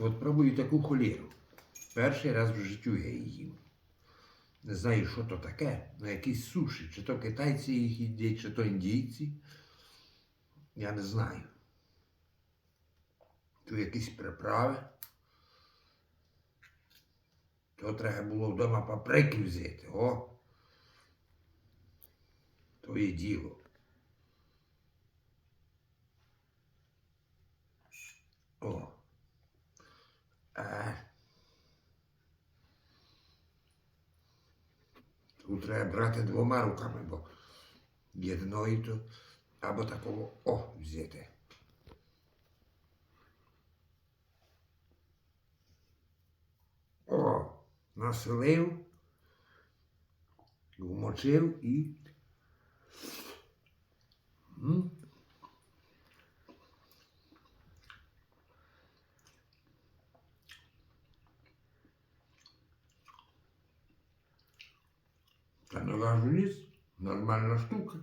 От пробую таку холіру. Перший раз в життю я її. Не знаю, що то таке, ну якісь суші, чи то китайці їх їдять, чи то індійці. Я не знаю. Тут якісь приправи. То треба було вдома паприки взяти. О! То є діло. О. А. Тут треба брати двома руками, бо єдною то або такого о взяти. О, населив, вмочив і. Та не важу ніс, нормальна штука.